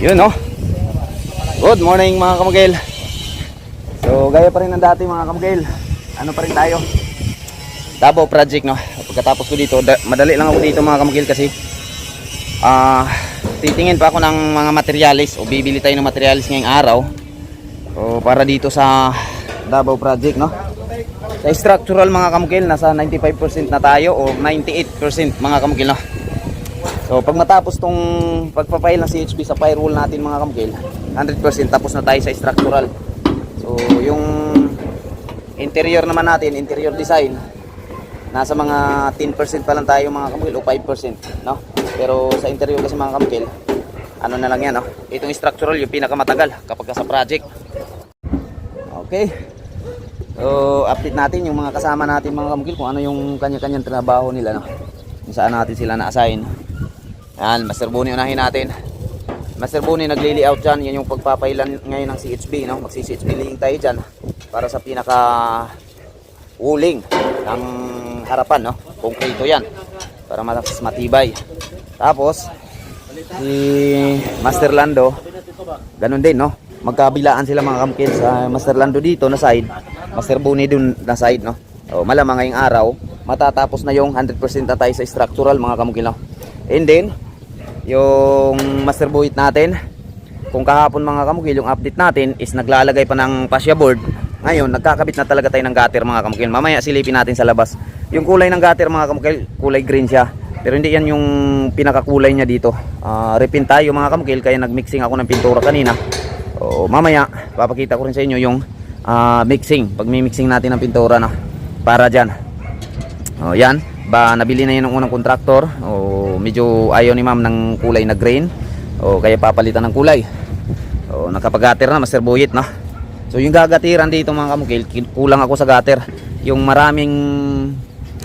Yun no. Good morning mga kamagil. So gaya pa rin ng dati mga kamagil. Ano pa rin tayo? Davao project no. Pagkatapos ko dito, da- madali lang ako dito mga kamagil kasi ah titingin pa ako ng mga materialis o bibili tayo ng materialis ngayong araw. O para dito sa Davao project no. Sa structural mga kamukil, nasa 95% na tayo o 98% mga kamukil no. So pag matapos tong pagpapail ng CHP sa firewall natin mga kamukil, 100% tapos na tayo sa structural. So yung interior naman natin, interior design, nasa mga 10% pa lang tayo mga kamukil o 5%, no? Pero sa interior kasi mga kamukil, ano na lang yan, no? Itong structural yung pinakamatagal kapag ka sa project. Okay. So, update natin yung mga kasama natin mga kamukil kung ano yung kanya-kanyang trabaho nila, no? Kung saan natin sila na-assign. Yan, Master Boni unahin natin. Master Boni nagli-layout dyan. Yan yung pagpapailan ngayon ng CHB, no? Magsi-CHB laying tayo dyan para sa pinaka wuling ng harapan, no? Konkreto yan. Para mas matibay. Tapos, si Master Lando, ganun din, no? Magkabilaan sila mga kamkil sa Master Lando dito na side, Master Boni dun na side, no? O, malamang ngayong araw, matatapos na yung 100% na tayo sa structural mga kamkil, no? And then, yung Master Buhit natin, kung kahapon mga kamukil, yung update natin is naglalagay pa ng fascia board. Ngayon, nagkakabit na talaga tayo ng gutter mga kamukil. Mamaya silipin natin sa labas. Yung kulay ng gutter mga kamukil, kulay green siya. Pero hindi yan yung pinakakulay niya dito. Uh, repin tayo mga kamukil, kaya nagmixing ako ng pintura kanina. O, mamaya, papakita ko rin sa inyo yung ah, mixing. Pag mixing natin ng pintura na para dyan. O, yan. Ba, nabili na yun ng unang kontraktor. O, medyo ayaw ni ma'am ng kulay na green. O, kaya papalitan ng kulay. O, nakapag-gutter na, Master Buyit, no? So, yung gagatiran dito mga kamukil, kulang ako sa gutter. Yung maraming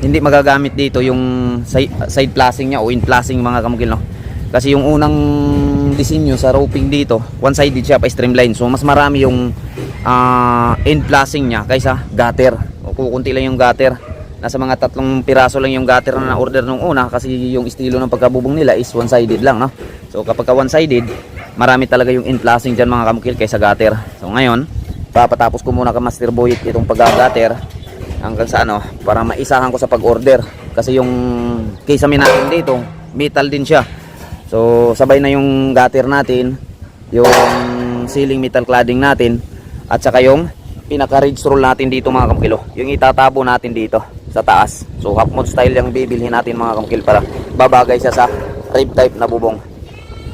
hindi magagamit dito yung side, side flashing niya o in flashing mga kamukil, no? Kasi yung unang disenyo sa roping dito, one-sided siya pa streamline. So, mas marami yung ah, end flashing niya kaysa gutter. O, kukunti lang yung gutter nasa mga tatlong piraso lang yung gutter na na-order nung una kasi yung estilo ng pagkabubong nila is one-sided lang no? So kapag ka one-sided marami talaga yung in flashing dyan mga kamukil kaysa gutter. So ngayon papatapos ko muna ka master boyit itong pag-gutter hanggang sa ano para maisahan ko sa pag-order. Kasi yung kisame natin dito metal din siya. So sabay na yung gutter natin yung ceiling metal cladding natin at saka yung pinaka ridge roll natin dito mga kamkilo yung itatabo natin dito sa taas. So half mod style yung bibilhin natin mga kamkil para babagay siya sa rib type na bubong.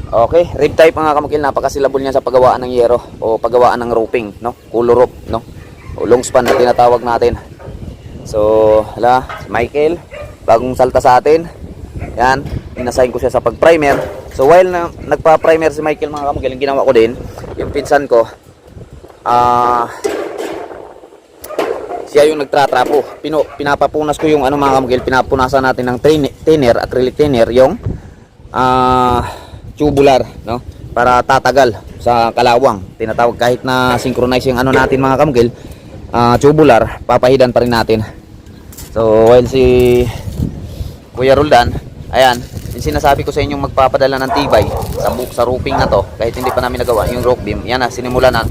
Okay rib type mga kamkil napakasilabol niya sa paggawaan ng yero o paggawaan ng roofing no? Color roof no? O long span na tinatawag natin. So hala si Michael bagong salta sa atin. Yan inassign ko siya sa pag primer so while na nagpa-primer si Michael mga kamkil yung ginawa ko din yung pinsan ko ah siya yung nagtratrapo. Pino, pinapapunas ko yung ano mga kamagil, pinapunasan natin ng thinner, acrylic thinner, yung ah tubular, no? Para tatagal sa kalawang. Tinatawag kahit na synchronize yung ano natin mga kamagil, ah tubular, papahidan pa rin natin. So, while si Kuya Roldan, ayan, yung sinasabi ko sa inyong magpapadala ng tibay sa, sa roofing na to, kahit hindi pa namin nagawa, yung rope beam, yan na, sinimula na,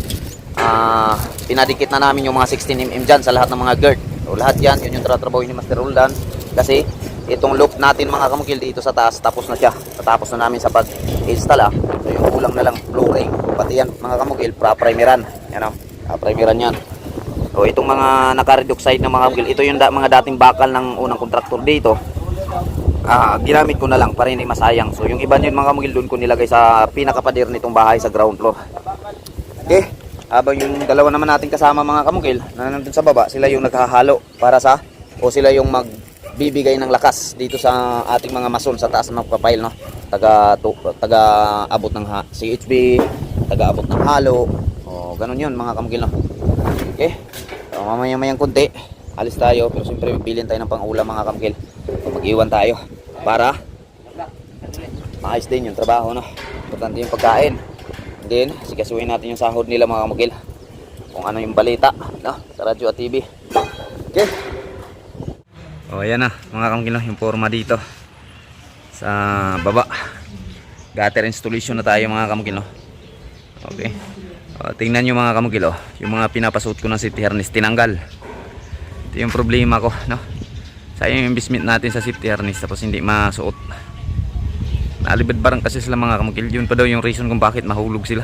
ah pinadikit na namin yung mga 16mm dyan sa lahat ng mga girth. So, lahat yan, yun yung tratrabaho ni Master Roldan. Kasi, itong loop natin mga kamukil dito sa taas, tapos na siya. Tatapos na namin sa pag-install ah. So, yung kulang na lang flooring. Pati yan mga kamukil, pra-primeran. Yan o, pra-primeran yan. So, itong mga naka-reduce side ng mga kamukil, ito yung da- mga dating bakal ng unang kontraktor dito. Ah, ginamit ko na lang para hindi masayang. So, yung iba yun mga kamukil, doon ko nilagay sa pinakapader nitong bahay sa ground floor. Okay. Habang yung dalawa naman natin kasama mga kamukil na nandun sa baba, sila yung naghahalo para sa o sila yung magbibigay ng lakas dito sa ating mga mason sa taas ng magpapail no. Taga tu, taga abot ng ha, CHB, taga abot ng halo. O ganun yun mga kamukil no. Okay. So, mamaya-mayang kunti, alis tayo pero siyempre bilhin tayo ng pang-ulam mga kamukil. Mag-iwan tayo para maayos din yung trabaho no. Importante yung pagkain. Then, sikasuhin natin yung sahod nila mga kamukil. Kung ano yung balita, no? Sa radyo at TV. Okay. O, ayan na, mga kamukil, yung forma dito. Sa baba. gutter installation na tayo mga kamukil no. Okay. O, tingnan nyo mga kamukil oh. Yung mga pinapasuot ko ng safety harness tinanggal. Ito yung problema ko no. Sayang yung investment natin sa safety harness tapos hindi masuot. Nalibad barang kasi sila mga kamukil. Yun pa daw yung reason kung bakit mahulog sila.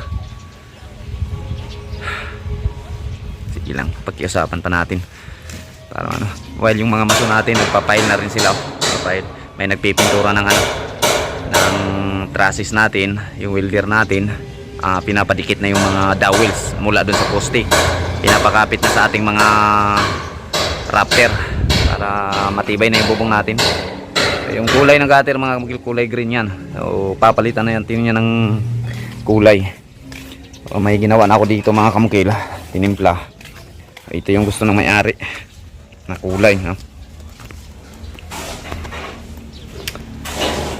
Sige lang, pagkiusapan pa natin. Para ano, while yung mga maso natin nagpapail na rin sila. oh. Nagpapail. May nagpipintura ng ano ng trusses natin, yung welder natin. ah, pinapadikit na yung mga dowels mula dun sa poste. Pinapakapit na sa ating mga raptor para matibay na yung bubong natin. Yung kulay ng gutter mga kamukil, kulay green yan. So, papalitan na yan, tingnan niya ng kulay. O, may ginawa na ako dito mga kamukil, tinimpla. Ito yung gusto ng may-ari na kulay. No?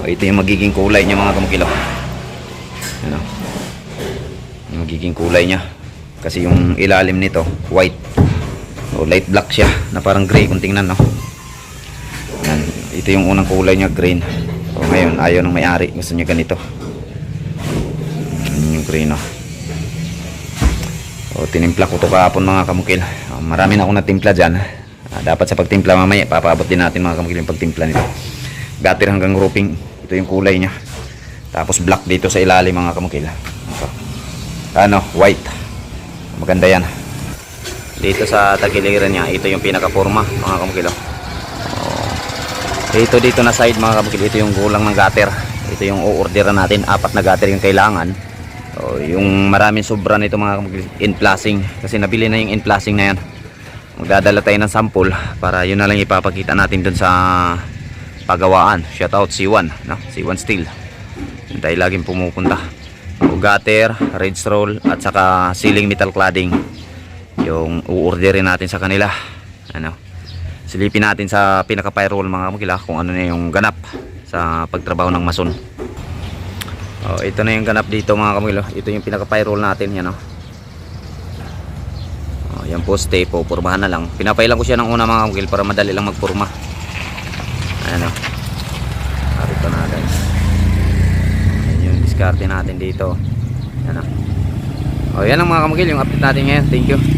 O, ito yung magiging kulay niya mga kamukil. Ano? Magiging kulay niya. Kasi yung ilalim nito, white. O, light black siya, na parang gray kung tingnan. No? Ito yung unang kulay niya, green. So ngayon, ayaw ng may-ari. Gusto niya ganito. Yan yung green, no. So, tinimpla ko to kahapon mga kamukil. Ah, marami na akong natimpla dyan. Ah, dapat sa pagtimpla mamaya, papaabot din natin mga kamukil yung pagtimpla nito. Gutter hanggang roofing. Ito yung kulay niya. Tapos black dito sa ilalim mga kamukil. Ito. Ano, white. Maganda yan. Dito sa tagiliran niya, ito yung pinaka-forma mga kamukil. oh. Ito dito na side mga kabukid, ito yung kulang ng gutter. Ito yung o-orderan natin, apat na gutter yung kailangan. So, yung maraming sobra nito mga kabukid, in-plasing. Kasi nabili na yung in-plasing na yan. Magdadala tayo ng sample para yun na lang ipapakita natin dun sa pagawaan. Shoutout C1, no? C1 Steel. Tayo laging pumupunta. O gutter, ridge roll, at saka ceiling metal cladding. Yung u-orderin natin sa kanila. Ano? Silipin natin sa pinaka payroll mga kamukila kung ano na yung ganap sa pagtrabaho ng mason. Oh, ito na yung ganap dito mga kamukila ito yung pinaka payroll natin yan oh. Oh, yan poste po. Purmahan na lang. Pinapailan ko siya ng una mga kamukil para madali lang magpurma. Ayan oh. narito na guys. Yan yung diskarte natin dito. Yan oh. oh yan ang mga kamukil yung update natin ngayon. Thank you